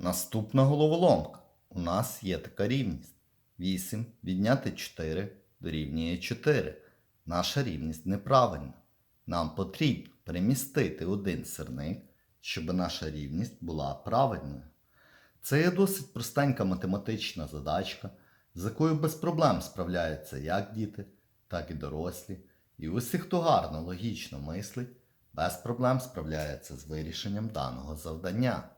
Наступна головоломка. У нас є така рівність. 8 відняти 4 дорівнює 4. Наша рівність неправильна. Нам потрібно перемістити один сирник, щоб наша рівність була правильною. Це є досить простенька математична задачка, з якою без проблем справляються як діти, так і дорослі. І усі, хто гарно логічно мислить, без проблем справляється з вирішенням даного завдання.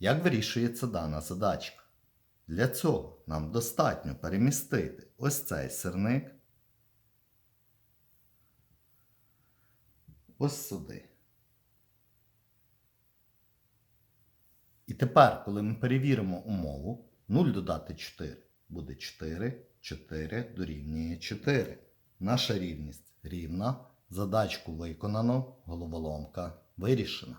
Як вирішується дана задачка? Для цього нам достатньо перемістити ось цей сирник ось сюди. І тепер, коли ми перевіримо умову, 0 додати 4 буде 4, 4 дорівнює 4. Наша рівність рівна. Задачку виконано, головоломка вирішена.